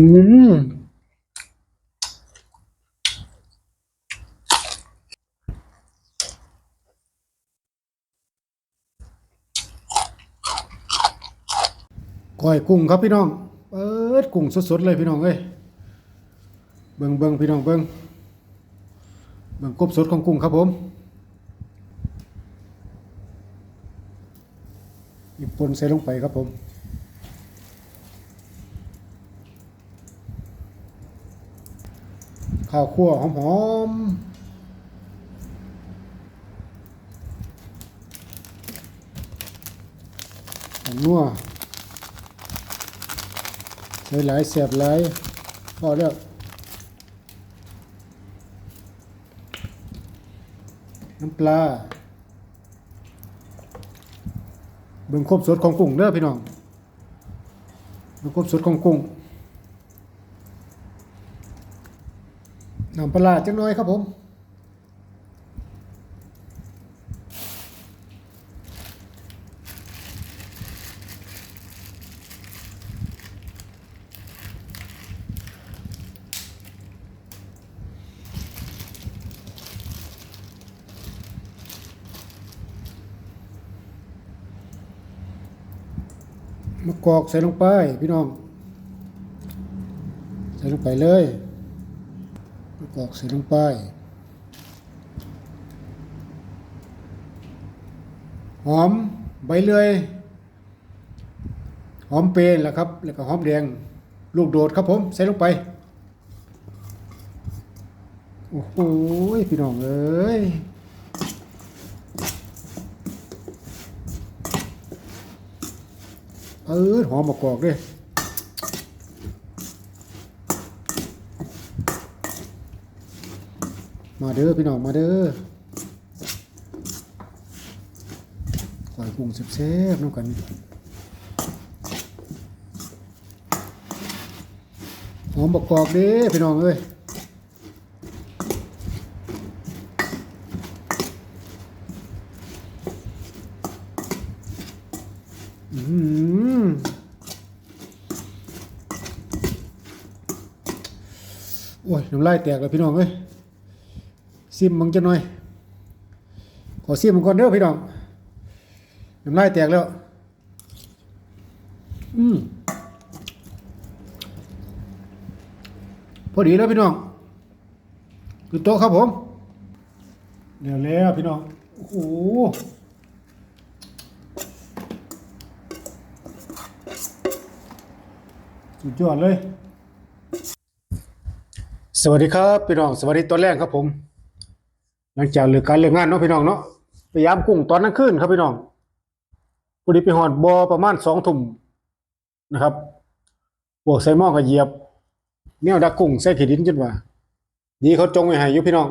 อืมก้อยกุ้งครับพี่น้อง เปิดกุ้งสดๆเลยพี่น้องเอ้ย เบิ่งเบิ่งพี่น้องเบิ่งเบิ่งกบสดของกุ้งครับผมอีกปนใส่ลงไปครับผม ข้าวคั่วหอมๆของนัวใส่หลายเสียบหลายพอแล้วน้ำปลาเบิ่งครบสดของกุ้งเด้อพี่น้องเบิ่งครบสดของกุ้ง น้ำปลาร้าจังน้อยครับผมมะกอกใส่ลงไปพี่น้อง ใส่ลงไปเลย มะกอกใส่ลงไป หอมใบเลื่อย หอมเปรนแหละครับ แล้วก็หอมแดง ลูกโดดครับผม ใส่ลงไป โอ้โหพี่น้องเอ้ยเออหอมมะกอกด้วย มาเด้อพี่น้องมาเด้อขอยกุ้งแซ่บๆน้ำกันหอมมะกอกเด้พี่น้องเอ้ยโอ้ยน้ำลายแตกแล้วพี่น้องเอ้ย ซิมมึงจะหน่อย ขอซิมมึงก่อนเด้อพี่น้องน้ำลายแตกแล้ว อืมพอดีแล้วพี่น้องคือโต๊ะครับผมเดี๋ยวแล้วพี่น้อง โอ้โหสุดยอดเลย สวัสดีครับ พี่น้อง สวัสดีตอนแรกครับผม หลังจากเลิกการเลิกงานเนาะพี่น้องเนาะพยายามกุ้งตอนนั้นขึ้นครับพี่น้องพอดีไปหอดบอประมาณสองทุ่มนะครับบวกใส่หม้อกับเหยียบเนี่ยดักกุ้งใส่ขีดินจนว่าดีเขาจงไว้ให้อยู่พี่น้อง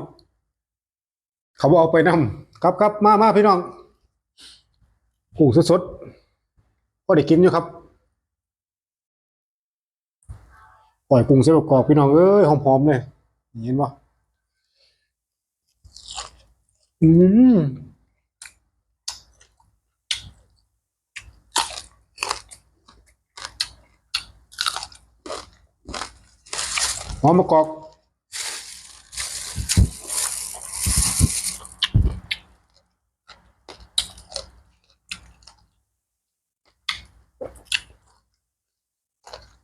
เขาบเอาไปนำครับครับมามาพี่น้องกุ้งสดๆก็ได้กินอยู่ครับปล่อยปรุงเสร็จกรอบพี่น้องเอ้ยหอมๆเลยเห็นปะ อืมหอมมะกอก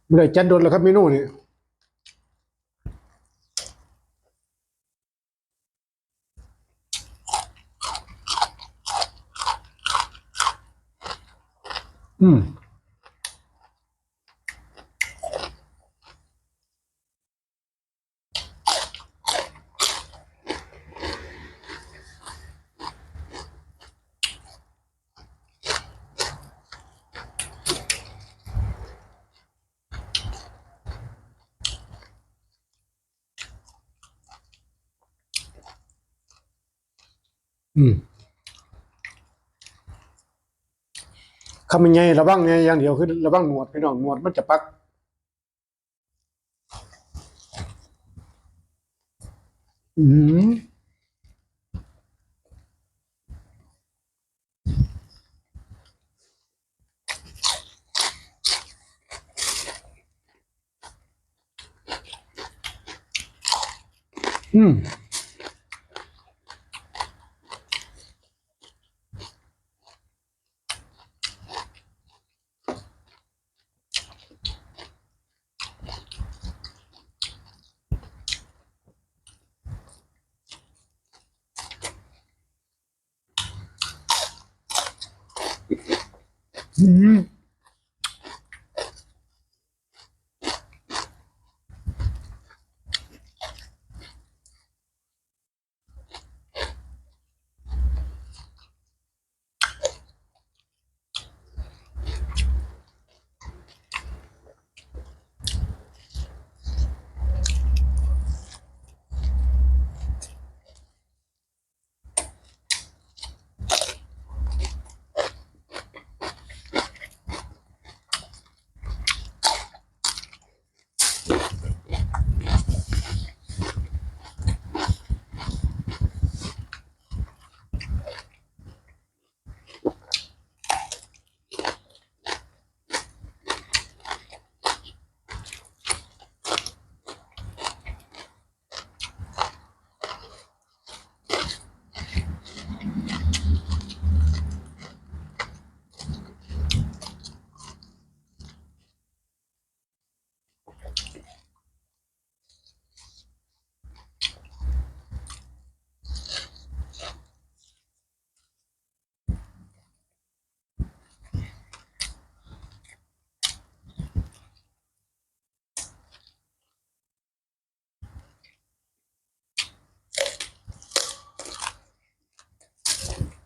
ไม่ได้จัดโดนแล้วครับเมนูนี้ อืม อืมคำยังไงระวังไงอย่างเดียวคือระวังหนวดพี่น้องหนวดมันจะปักอืม อืม อื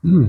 ม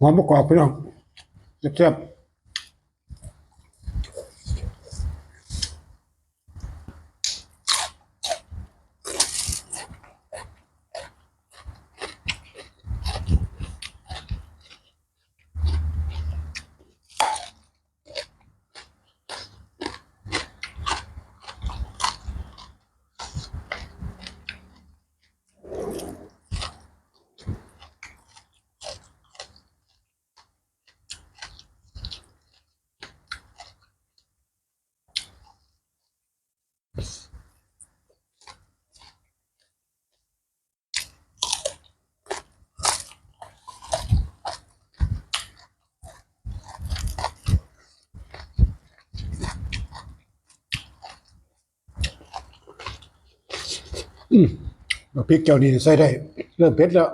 หอมประกอบพี่น้องแซ่บๆ อืมพริกเจ้านี่ใส่ได้ เริ่มเผ็ดแล้ว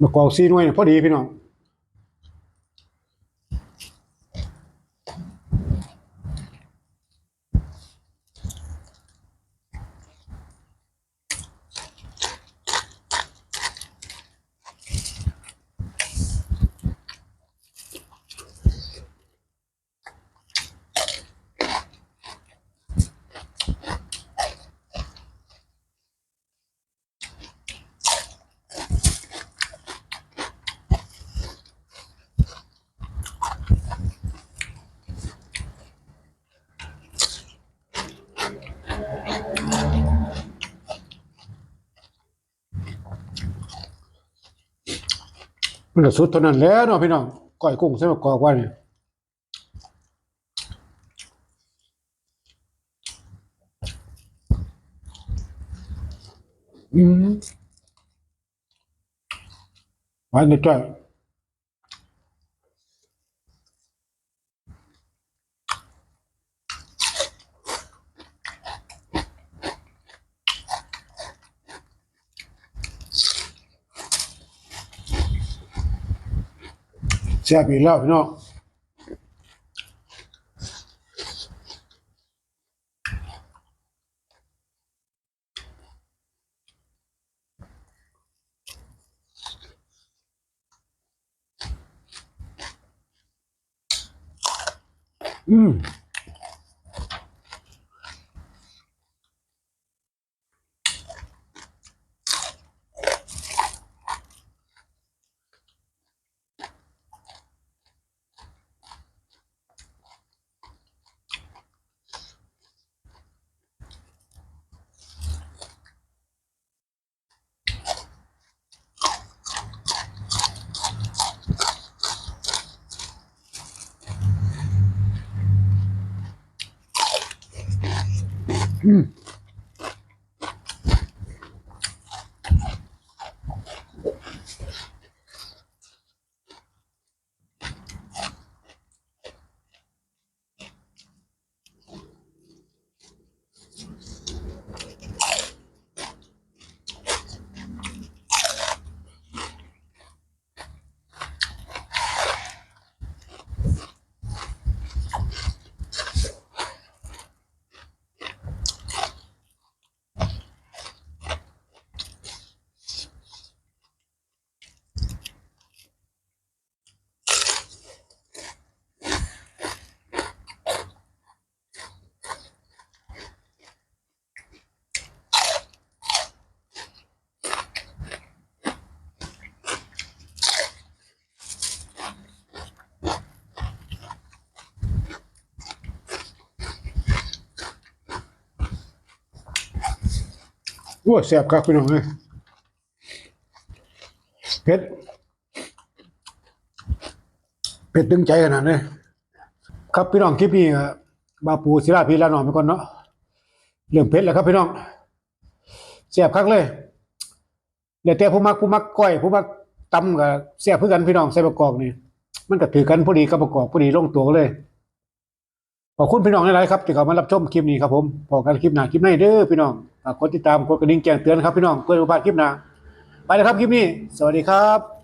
มากอกซีน่วยเนี่ยพอดีพี่น้อง มันก็สุดเท่านั้นแล้วเนาะพี่น้องก้อยกุ้งใช่ไหมะกอกว่าเนี่ยอืมหวานจ้อย แซ่บอีกแล้วพี่น้องอืม โอ้แซ่บครับพี่น้องเอ้ยเผ็ดเผ็ดตึงใจขนาดนี้ครับพี่น้องคลิปนี้บาปูศิลาพีลาหน่อยไปก่อนเนาะเรื่องเผ็ดแหละครับพี่น้องแซ่บคักเลยเดี๋ยวแต่ผู้มักผู้มักก้อยผู้มักตำกับแซ่บเพื่อกันพี่น้องใส่ประกอบนี่มันก็ถือกันพอดีกับประกอบพอดีลงตัวกันเลย ขอบคุณพี่น้องหลายๆครับที่เข้ามารับชมคลิปนี้ครับผมพอกันคลิปหน้าคลิปหนเด้อพี่น้องฝากกดติดตามกดกระดิ่งแจ้งเตือนครับพี่น้องเพื่อไม่พลาดคลิปหน้าไปแล้วครับคลิปนี้ สวัสดีครับ